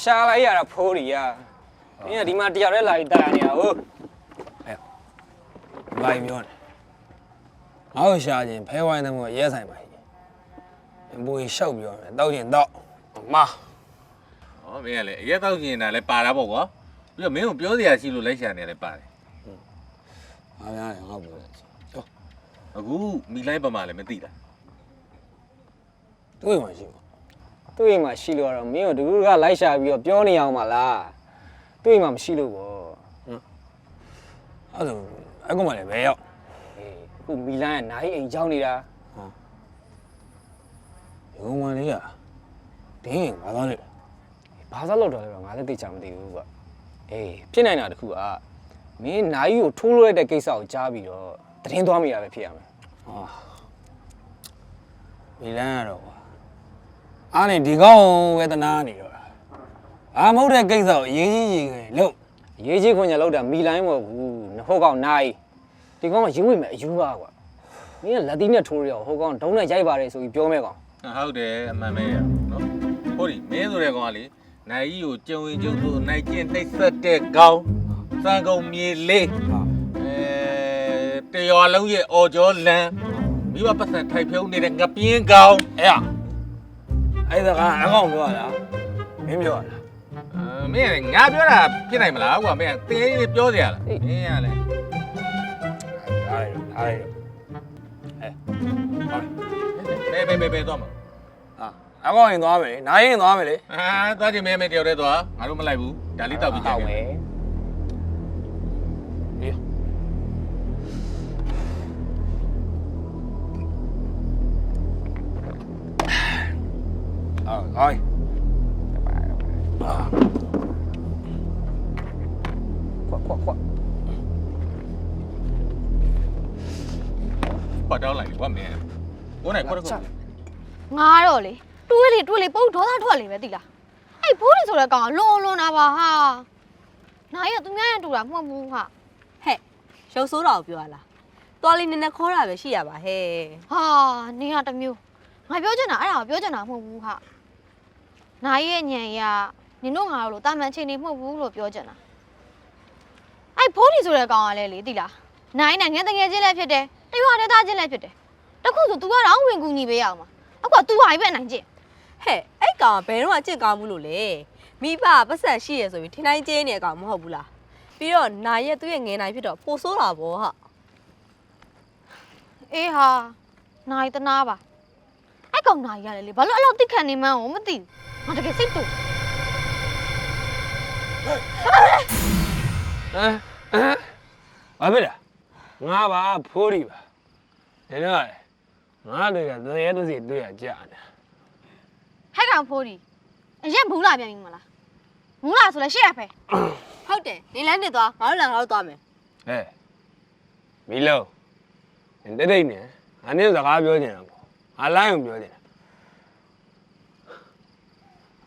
ရှာလိုက်ရတာဖိုးရီယာမင်းကဒီမှာတယောက်တည်းလာပြီးတာနေတာဟုတ်ဘာပြောနေငါ့ကိုရှာခြင်းဖဲဝိုင်းတဲ့မို့ရဲဆိုင်ပါကြီးဘူကြီးရှောက်ပြောမယ်တောက်ရင်တောက်မ။ဟောမင်းကလည်းအရက်တော့ကျင်တာလည်းပါတာပေါ့ကွာ။ပြီးတော့မင်းကိုပြောစရာရှိလို့လိုက်ရှာနေတယ်ပါတယ်အားများတယ်ငါ့ပြောတယ်ဟော။အခုမိလိုက်ပမာလည်းမသိတာတွေ့မှရှိမှာ သူ့အိမ်မှာရှိလို့ကတော့မင်းတို့တကူကလိုက်ရှာပြီးတော့ပြောနေအောင်မလားသူ့အိမ်မှာမရှိလို့ပေါ့အဲ့ဒါအကောင်မလည်းဘယ်ရောက်အေးအခုမီလန်ကနိုင်အိမ်ကြောင်းနေတာရုံးဝင်လေးကဒင်းဘာသာလဲဘာသာလို့တော့လဲတော့ငါလည်းသိချင်မသိဘူးကွာအေးဖြစ်နိုင်တာတခုကမင်းနိုင်ကိုထိုးလို့ရတဲ့ကိစ္စကိုကြားပြီးတော့တရင်သွားမိတာပဲဖြစ်ရမယ်မီလန်ကတော့ကွာ အားနေဒီကောင်ဝေဒနာနေတော့တာအာမဟုတ်တဲ့ကိစ္စကိုအရေးကြီးကြီးခဲ့လို့ရေးကြီးခွန်ညာလောက်တာမီလိုင်းမဟုတ်ဘူးနှစ်ဟုတ်ကောင်နိုင်ဒီကောင်ကရင်းဝင်မဲ့အယူပါကွာမင်းကလက်သီးနဲ့ထိုးရအောင်ဟိုကောင်ဒုံးနဲ့ရိုက်ပါတယ်ဆိုပြီးပြောမဲ့ကောင်။ဟုတ်တယ်အမှန်ပဲရနော်။ဟုတ်ပြီမင်းဆိုတဲ့ကောင်ကလေနိုင်ကြီးကိုကြုံရင်ကြုံဆိုနိုင်ကျင်တိတ်ဆက်တဲ့ကောင်စံကုန်မြေလေးအဲတရွာလုံးရဲ့အော်ကျော်လန်မိဘပတ်စံထိုက်ဖြုံးနေတဲ့ငပြင်းကောင်အဲ့ရ အဲ့ဒါကအကောင်ပြောတာမင်းပြောတာအဲမင်းကငါပြောတာဖြစ်နိုင်မလားကွာမင်းကတင်းကြီးပြောစရာလားမင်းကလည်းအားရအားရဘယ်ဘယ်ဘယ်ဘယ်သွားမှာအာအကောင်ရင်သွားမယ်လေနားရင်သွားမယ်လေအာသွားချင်မဲမဲတယောက်တည်းသွားငါတို့မလိုက်ဘူးဒါလေးတောက်ပြီးကြည့်ဟုတ်မယ် အာဟိုင်းခွတ်ခွတ်ခွတ်ပတ်တောင်းလိုက်ကွာမင်းကိုနိုင်ခွတ်ခွတ်ငါတော့လေတွေးလေတွေးလေပုတ်ဒေါသထွက်လေပဲတိလားအဲ့ဘိုးတွေဆိုတဲ့ကောင်ကလွန်လွန်တာပါဟာနိုင်ရသူများရတူတာမဟုတ်ဘူးဟာဟဲ့ရုပ်ဆိုးတာကိုပြောရလားတော်လေးနည်းနည်းခေါ်တာပဲရှိရပါဟဲ့ဟာနေရတစ်မျိုးငါပြောချင်တာအဲ့ဒါကိုပြောချင်တာမဟုတ်ဘူးဟာ နိုင်ရဲ့ညံရနင်တို့ငါတို့လိုတာမန်ချိန်နေမဟုတ်ဘူးလို့ပြောချင်တာအဲ့ဘိုးတွေဆိုတဲ့ကောင်ကလည်းလေတိလားနိုင်နိုင်ငယ်တငယ်ချင်းလည်းဖြစ်တယ်တရွာတဲ့သားချင်းလည်းဖြစ်တယ်တခုဆို तू ကတော့ဝင်ကူညီပေးရအောင်ပါအခုက तू ဟာပဲနိုင်ချင်းဟဲ့အဲ့ကောင်ကဘယ်တော့မှအကျင့်ကောင်းဘူးလို့လေမိဘကပတ်ဆက်ရှိရဆိုပြီးထင်းတိုင်းကျင်းနေကောင်မဟုတ်ဘူးလားပြီးတော့နာရဲ့သူ့ရဲ့ငယ်နိုင်ဖြစ်တော့ပိုဆိုးတာဗောဟာအေးဟာနိုင်တနာပါအဲ့ကောင်နိုင်ရတယ်လေဘာလို့အဲ့လောက်တိခံနေမှန်းကိုမသိဘူး ငါတကယ်စိတ်တူဟမ်ဟမ်ဘာဖြစ်လဲငါပါဖိုးရီပါဒီတော့လေငါတွေကတရေတစီတွေ့ရကြာနေဟဲ့ကောင်ဖိုးဒီအရက်ဘူးလာပြန်ပြီမလားဘူးလာဆိုလဲရှေ့ရဖဲဟုတ်တယ်နေလန်းနေသွားငါတို့လည်းငါတို့သွားမယ်ဟဲ့မီလုံးတိတ်တိတ်နေငါနဲ့စကားပြောနေတာပေါ့ငါလိုင်းကိုပြောနေတာ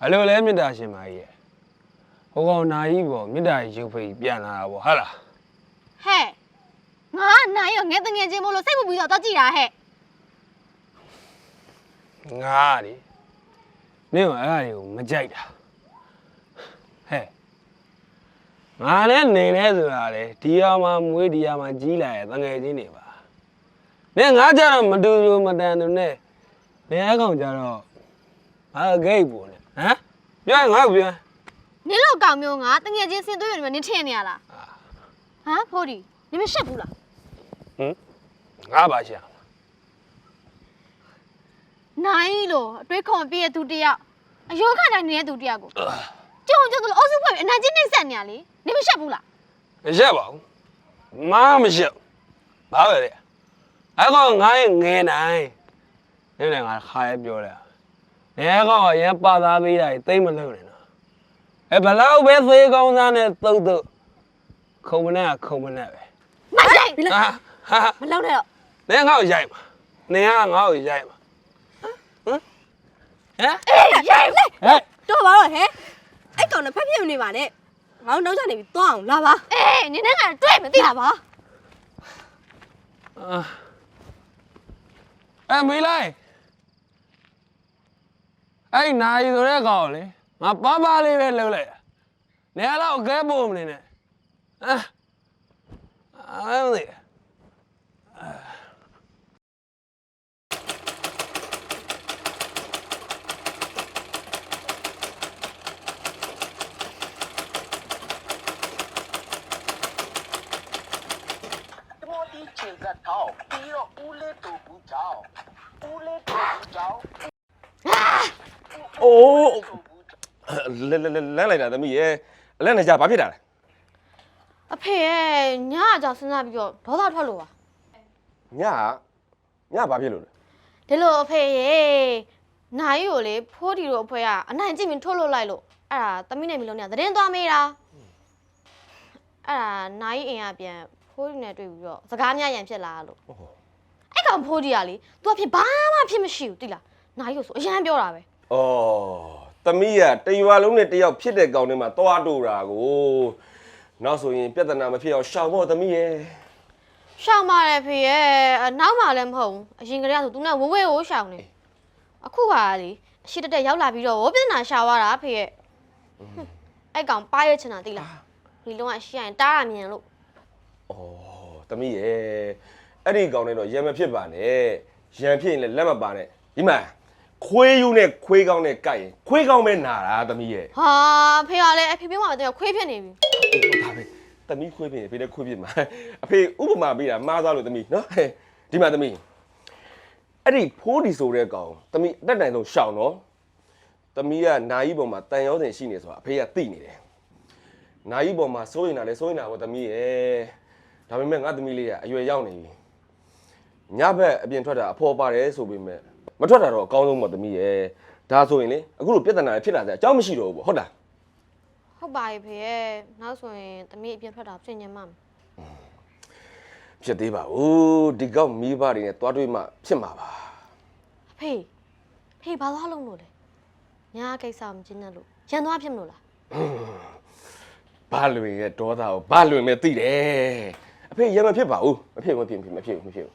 အလိုလဲမေတ္တာရှင်မကြီးရဲ့ဟိုကောင်နာကြီးပေါ့မေတ္တာရုပ်ဖိတ်ပြန်လာတာပေါ့ဟုတ်လားဟဲ့ငါကနိုင်ရငယ်တငယ်ချင်းမို့လို့စိတ်မပူတော့တော့ကြည်တာဟဲ့ငါလေနင့်ကအဲ့ဒါတွေကိုမကြိုက်တာဟဲ့ငါနဲ့နေနေဆိုတာလေဒီဟာမှာမွေးဒီဟာမှာကြီးလာရဲ့တငယ်ချင်းတွေပါနင်ငါကြတော့မတူတူမတန်တူနဲ့နေအကောင်ကြတော့ငါဂိတ်ပုံနဲ့ ဟမ်ပြောရင်ငါ့ကိုပြောနင်လို့ကောင်မျိုးငါတငယ်ချင်းစင်သွေးရတယ်နင်ထင်နေရလားဟမ်ဖိုးဒီနင်မရှက်ဘူးလားငါပါရှာနိုင်လို့အတွေးခေါ်ပြည့်တဲ့သူတယောက်အယောခနိုင်နေတဲ့သူတယောက်ကိုကြုံကြုံလို့အုပ်စုဖွဲ့ပြီးအနာကျင်းနှိမ့်ဆက်နေရလေနင်မရှက်ဘူးလားမရက်ပါဘူးမမရက်ဘာပဲလေအဲ့ကောင်ငါရဲ့ငယ်နိုင်နေနေငါခါရဲပြောတယ် နေကောင်ကရန်ပါသားပေးတာတိတ်မလုံးနဲ့နော်အဲဘလောက်ပဲသေးကောင်းသားနဲ့တုတ်တုတ်ခုံမနဲ့ခုံမနဲ့ပဲမဆိုင်ဟာဟာမလောက်နဲ့တော့နေငါ့ကိုရိုက်မှာနေကငါ့ကိုရိုက်မှာဟမ်ဟမ်အေးရိုက်လေဟဲ့တော့ပါတော့ဟဲ့အဲ့ကောင်နဲ့ဖက်ဖြစ်မနေပါနဲ့ငါတို့နောက်ကျနေပြီသွားအောင်လာပါအေးနင်နဲ့ငါတွေ့မသိတာပါအာအဲမေးလိုက် အဲ့နာရီဆိုတဲ့ကောင်ကိုလေငါပါပါလေးပဲလှုပ်လိုက်တာနေရာတော့အကဲပို့မနေနဲ့အာအာမသိ တမောတီချေကထောက်ပြီးတော့ဦးလေးတူဘူးကြောင်းဦးလေးတူဘူးကြောင်း အိုးလဲလဲလဲလမ်းလိုက်တာသမီးရဲ့အလက်နဲ့ကြဘာဖြစ်တာလဲအဖေရဲ့ညအကြောင်းစဉ်းစားပြီးတော့ဒေါသထွက်လို့ပါညကညဘာဖြစ်လို့လဲဒီလိုအဖေရဲ့နိုင်ကိုလေဖိုးဒီတို့အဖေကအနိုင်ကျင့်ပြီးထုတ်လို့လိုက်လို့အဲ့ဒါသမီးနဲ့မီလုံးနဲ့သတင်းသွားမေးတာအဲ့ဒါနိုင်အိမ်ကပြန်ဖိုးဒီနဲ့တွေ့ပြီးတော့စကားများရန်ဖြစ်လာလို့အဲ့ကောင်ဖိုးဒီကလေ तू အဖြစ်ဘာမှဖြစ်မရှိဘူးတိလားနိုင်ကိုဆိုအရန်ပြောတာပဲ ဩသမီးကတရွာလုံးနဲ့တယောက်ဖြစ်တဲ့ကောင်ထဲမှာသွားတူတာကိုနောက်ဆိုရင်ပြဿနာမဖြစ်အောင်ရှောင်ဖို့သမီးရဲ့ရှောင်းပါတယ်ဖေရဲ့အနောက်မှလည်းမဟုတ်ဘူးအရင်ကတည်းကဆို तू နဲ့ဝဝဲကိုရှောင်းနေအခုကလေအရှိတက်တက်ရောက်လာပြီးတော့ဝပြဿနာရှာသွားတာဖေရဲ့ဟွန်းအဲ့ကောင်ပါရချင်တာတိလားဒီလုံးကရှီရင်တားရမြင်လို့ဩသမီးရဲ့အဲ့ဒီကောင်နဲ့တော့ရံမဖြစ်ပါနဲ့ရံဖြစ်ရင်လည်းလက်မပါနဲ့ဒီမှာ ခွေးယူနဲ့ခွေးကောင်းနဲ့ကြိုက်ရင်ခွေးကောင်းပဲနာတာသမီးရဲ့ဟာဖေကလည်းအဖေပြောမှမသိတော့ခွေးဖြစ်နေပြီဒါပဲသမီးခွေးဖြစ်ရင်ဖေလည်းခွေးဖြစ်မှာအဖေဥပမာပေးတာမှားသွားလို့သမီးနော်ဟဲ့ဒီမှာသမီးအဲ့ဒီဖိုးဒီဆိုတဲ့ကောင်သမီးအတက်တိုင်ဆုံးရှောင်တော့သမီးကနာယီပေါ်မှာတန်ရောစင်ရှိနေဆိုတာအဖေကသိနေတယ်နာယီပေါ်မှာစိုးရင်တာလေစိုးရင်တာပေါ့သမီးရဲ့ဒါပေမဲ့ငါသမီးလေးကအရွယ်ရောက်နေပြီညဘက်အပြင်ထွက်တာအဖော်ပါတယ်ဆိုပေမဲ့ မထွက်တာတော့အကောင်းဆုံးပေါ့သမီးရဲ့ဒါဆိုရင်လေအခုလိုပြဿနာတွေဖြစ်လာတဲ့အကြောင်းမရှိတော့ဘူးပေါ့ဟုတ်လားဟုတ်ပါရဲ့ဖေရဲ့နောက်ဆိုရင်သမီးအပြင်ထွက်တာပြင်ညင်မှမယ်ဖြစ်သေးပါဘူးဒီကောက်မိဘတွေနဲ့တွားတွေ့မှဖြစ်မှာပါအဖေဖေဘာသွားလုံးလို့လဲညာကိစ္စမကျင်းတတ်လို့ရန်သွားဖြစ်မလို့လားဘာလွင်ရဲ့ဒေါသကိုဘာလွင်မဲ့သိတယ်အဖေရမဖြစ်ပါဘူးမဖြစ်ဘူးမဖြစ်ဘူးမဖြစ်ဘူးမဖြစ်ဘူး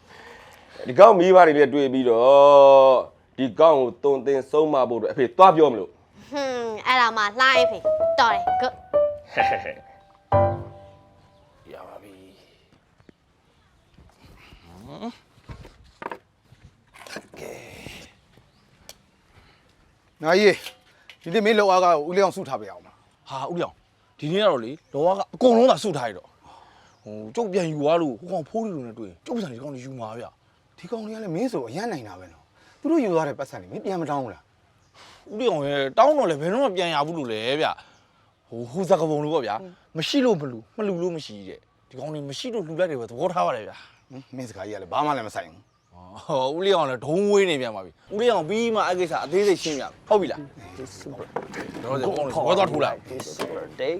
ဒီကောက်မိဘတွေနဲ့တွေ့ပြီးတော့ဒီကောက်ကိုတုံတင်ဆုံးမဖို့အတွက်အဖေတွားပြောမလို့ဟွန်းအဲ့ဒါမှလှိုင်းဖေတော်တယ် good ရပါပြီ။နာကြီးဒီနေ့မင်းလောက်အားကဦးလေးအောင်စုထားပြအောင်ပါဟာဦးပြောင်ဒီနေ့ကတော့လေလောကအကုန်လုံးသာစုထားရတော့ဟိုကျုပ်ပြန်ယူသွားလို့ဟိုကောင်ဖိုးရီလိုနဲ့တွေ့ရင်ကျုပ်ပစံဒီကောင်တွေယူမှာဗျ။ ဒီကောင်တွေကလည်းမင်းဆိုအရန်နိုင်တာပဲနော်။သူတို့ယူသွားတဲ့ပတ်စံတွေမင်းပြန်မတောင်းဘူးလားဦးပြောင်ရဲ့တောင်းတော့လေဘယ်တော့မှပြန်ရဘူးလို့လေဗျဟိုဟိုစကပုံလို့ပေါ့ဗျာမရှိလို့မလူမလူလို့မရှိတဲ့ဒီကောင်တွေမရှိလို့လူလိုက်တယ်ပဲသဘောထားပါတယ်ဗျာ။ဟင်မင်းစကားကြီးကလည်းဘာမှလည်းမဆိုင်ဘူးဟောဦးလေးအောင်လည်းဒုံဝေးနေပြန်ပါပြီဦးလေးအောင်ပြီးမှအဲ့ကိစ္စအသေးစိတ်ရှင်းပြဟုတ်ပြီလားတော့ဒီကောင်တွေဘောသွားထိုးလိုက် day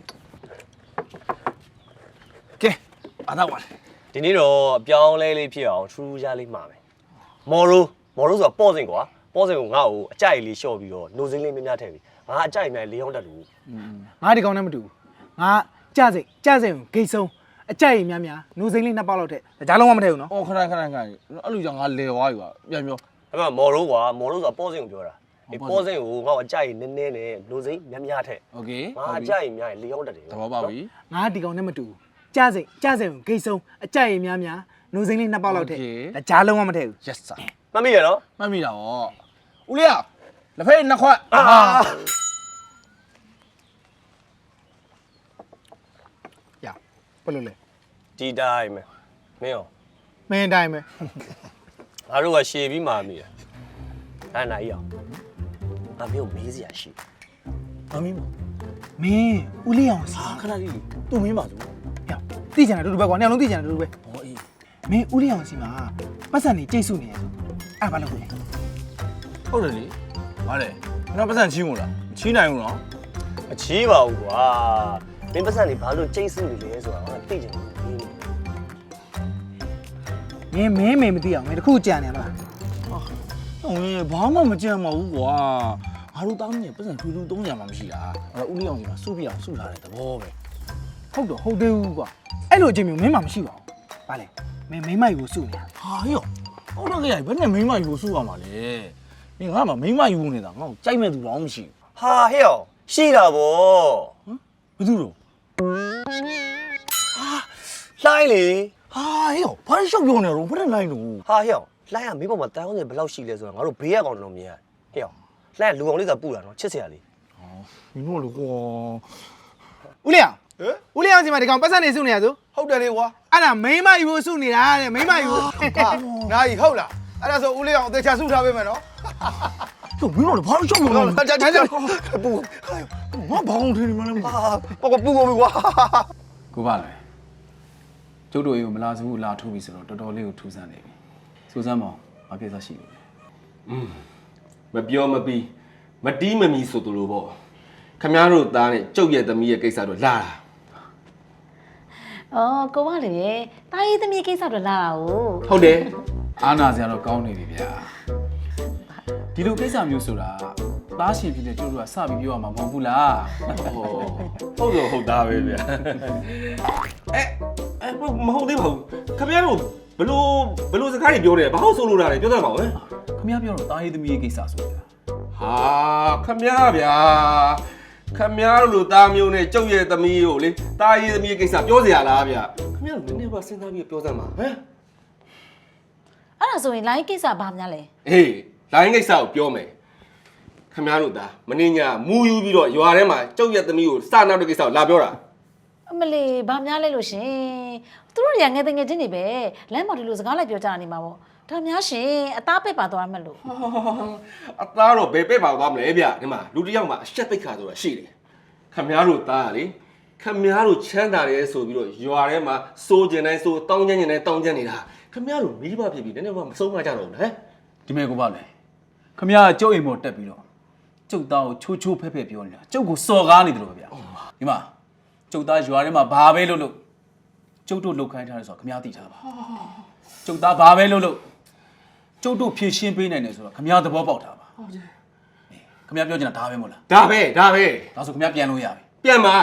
ကဲအားတော့ပါလေ ဒီနေ့တော့အပြောင်းလဲလေးဖြစ်အောင်ထူးထူးခြားလေးမှာမယ်မော်ရိုမော်ရိုဆိုတာပေါ့စင်ကွာပေါ့စင်ကိုငါ့ကိုအကြိုက်လေးလျှော့ပြီးတော့နှုတ်စင်းလေးများများထည့်ပြီးငါအကြိုက်များလေးရောင်းတက်လို့ငါဒီကောင်နဲ့မတူဘူးငါကြစိတ်ကြစိတ်ကိုဂိတ်ဆုံးအကြိုက်ရင်များများနှုတ်စင်းလေးနှစ်ပေါက်လောက်ထည့်ဒါလုံးဝမထည့်ဘူးနော်။အော်ခဏခဏခဏအဲ့လိုကြောင့်ငါလဲသွားပြီပါပြန်ပြော အဲ့မှာမော်ရိုကွာမော်ရိုဆိုတာပေါ့စင်ကိုပြောတာဒီပေါ့ပေါ့စစင် င်ကိုငါ့ကိုအကြိုက်နည်းနည်းနဲ့နှုတ်စင်းများများထည့်။ Okay ငါအကြိုက်များလေးရောင်းတက်တယ် သဘောပေါက်ပြီ ငါဒီကောင်နဲ့မတူဘူး ကြစိတ်ကြစိတ်ကိုဂိတ်ဆုံးအကြိုက်ရင်များများနိုးစိမ့်လေးနှစ်ပေါက်လောက်ထည့်ဒါကြားလုံးဝမထည့်ဘူး yes sir မှတ်မိရနော်မှတ်မိတာဗောဦးလေးอ่ะလက်ဖက်နှစ်ခွက်အာရဘယ်လိုလဲဒီတိုင်းပဲမင်းရောမင်းအတိုင်းပဲငါတို့ကရှည်ပြီးမာမိတယ်အဲ့နိုင်ရအောင်ငါမျိုးမေးစရာရှိမမီးမမင်းဦးလေးအောင်စီအာခဏလေးသူ့မင်းပါသူဟဲ့ သိချင်တာတူတူပဲကွာနှစ်ယောက်လုံးသိချင်တာတူတူပဲဟောအေးမင်းဦးလေးအောင်စီမှာပတ်စံနေကြိတ်စုနေရဆိုအဲ့ဘာလို့လဲဟုတ်တယ်လေဟာလေကျွန်တော်ပတ်စံချီးမို့လားမချီးနိုင်ဘူးနော်မချီးပါဘူးကွာမင်းပတ်စံနေဘာလို့ကျိတ်စုနေလဲဆိုတာငါသိချင်တယ်မင်းမင်းမေမသိအောင်မင်းတခုကြံနေမလားဟိုဘာမှမကြမ်းပါဘူးကွာငါတို့တောင်းနေပတ်စံထူးထူး300မှမရှိတာအဲ့ဦးလေးအောင်စီမှာစုပြအောင်စုထားတဲ့သဘောပဲဟုတ်တော့ဟုတ်သေးဘူးကွာ အဲ့လိုအချိန်မျိုးမင်းမှမရှိပါဘူးဘာလဲမင်းမိမ့်မိုက်ကိုစုနေတာဟာဟေ့ဟုတ်တော့ကြရဘယ်နဲ့မိမယူစုရမှာလဲနေငါမှမိမယူနေတာငါ့ကိုကြိုက်မဲ့သူတော့မရှိဟာဟဲ့အောင်ရှိတာဗောဘယ်သူတော့လှိုင်းလေဟာဟေ့ဘာရှောက်ပြောနေတော့ဘယ်နဲ့လိုက်လို့ဟာဟဲ့အောင်လှိုင်းကမင်းပေါ်မှာတောင်းနေဘယ်လောက်ရှိလဲဆိုတာငါတို့ဘေးရကောင်တော့မြင်ရတယ်ဟဲ့အောင်လှိုင်းကလူကောင်လေးသာပူတာနော်ချစ်စရာလေးမင်းတို့လေကွာဦးလေးအောင်ဦးလေးအောင်စီမဒီကောင်ပတ်စံနေစုနေရဆို ဟုတ်တယ်လေကွာအဲ့ဒါမိန်းမယူဖို့စုနေတာတဲ့မိန်းမယူဖို့ဟာနာကြီးဟုတ်လားအဲ့ဒါဆိုဦးလေးအောင်အသေးချာဆုထားပေးမယ်နော်ကျုပ်မင်းတို့လေဘာရှောက်ပြောနေလဲဟာကြာကြာကြာပူငါဘောင်းထင်းနေမှလည်းဟာပကပူကုန်ပြီကွာကိုပါလေကျုပ်တို့ရေကိုမလာစဘူးလာထိုးပြီဆိုတော့တော်တော်လေးကိုထူးဆန်းနေပြီစူးစမ်းမအောင်ဘာဖြစ်သွားရှိလို့လဲမပြောမပြီးမတီးမမီဆိုသူလိုပေါ့ခမရတို့သားနဲ့ကျုပ်ရဲ့သမီးရဲ့ကိစ္စတော့လာတာ။ အော်ကိုမလေးရဲ့တာရေးသမီးကိစ္စတော့လာတာကိုဟုတ်တယ်အာနာစရာတော့ကောင်းနေပြီဗျာဒီလိုကိစ္စမျိုးဆိုတာသားရှင်ဖြစ်တဲ့ကျုပ်တို့ကစပြီးပြောရမှာမဟုတ်ဘူးလားဟုတ်တော့ဟုတ်သားပဲဗျအဲအဲမဟုတ်သေးပါဘူးခမရတို့ဘလို့ဘလို့စကားတွေပြောနေတယ်ဘာလို့ဆိုလို့တာလဲပြောတတ်ပါဦးဟမ်ခမရပြောတော့သားရေးသမီးရဲ့ကိစ္စဆိုတာဟာခမရဗျာ ခမရတို့လိုသားမျိုးနဲ့ကျုပ်ရဲ့သမီးကိုလေသားရေးသမီးရဲ့ကိစ္စပြောစရာလားဗျခမရတို့နည်းနည်းပါစဉ်းစားပြီးပြောစမ်းပါဟမ်။အဲ့ဒါဆိုရင်လိုင်းကိစ္စဘာများလဲဟေးလိုင်းကိစ္စကိုပြောမယ်ခမရတို့သားမင်းညာမူယူပြီးတော့ရွာထဲမှာကျုပ်ရဲ့သမီးကိုစနောက်တဲ့ကိစ္စကိုလာပြောတာ။အမလေးဘာများလဲလို့ရှင်။သူတို့တွေကငယ်တငယ်ချင်းတွေပဲလမ်းပေါ်ဒီလိုစကားလိုက်ပြောကြတာနေမှာပေါ့။ ဒါများရှင်အသားပိတ်ပါသွားမှလို့အသားတော့ဘယ်ပဲ့ပါသွားမလဲဗျဒီမှာလူတစ်ယောက်မှာအရှက်သိက္ခာဆိုတာရှိတယ်ခမည်းတော်သားကလေခမည်းတော်ချမ်းသာတယ်ဆိုပြီးတော့ရွာထဲမှာစိုးကျင်တိုင်းစိုးတောင်းကျင်ကျင်တိုင်းတောင်းကျင်နေတာခမည်းတော်မိဘဖြစ်ပြီးနည်းနည်းမှမဆုံးမကြတော့ဘူးလားဟမ်ဒီမဲ့ကိုပါလေခမရကကျုပ်အိမ်ပေါ်တက်ပြီးတော့ကျုပ်သားကိုချိုးချိုးဖက်ဖက်ပြောနေတာကျုပ်ကိုစော်ကားနေတယ်လို့ပဲဗျာဒီမှာကျုပ်သားရွာထဲမှာဘာပဲလုပ်လို့ကျုပ်တို့လုတ်ခိုင်းထားတယ်ဆိုတော့ခမရသိထားပါကျုပ်သားဘာပဲလုပ်လို့ ကျုပ်တို့ဖြည့်ရှင်းပေးနိုင်တယ်ဆိုတော့ခမရသဘောပေါက်တာပါဟုတ်ကဲ့ခမရပြောချင်တာဒါပဲမို့လားဒါပဲဒါပဲဒါဆိုခမရပြန်လို့ရပြီပြန်ပါ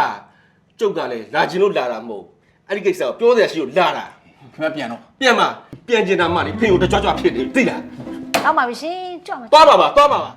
ကျုပ်ကလည်းလာကျင်လို့လာတာမဟုတ်အဲ့ဒီကိစ္စကိုပြောစရာရှိလို့လာတာခမရပြန်တော့ပြန်ပါပြန်ကျင်တာမှလေဖေကိုတကြွကြွဖြစ်နေသိလား။တောက်ပါပြီရှင်ကြွမှာ သွားပါပါသွားပါပါ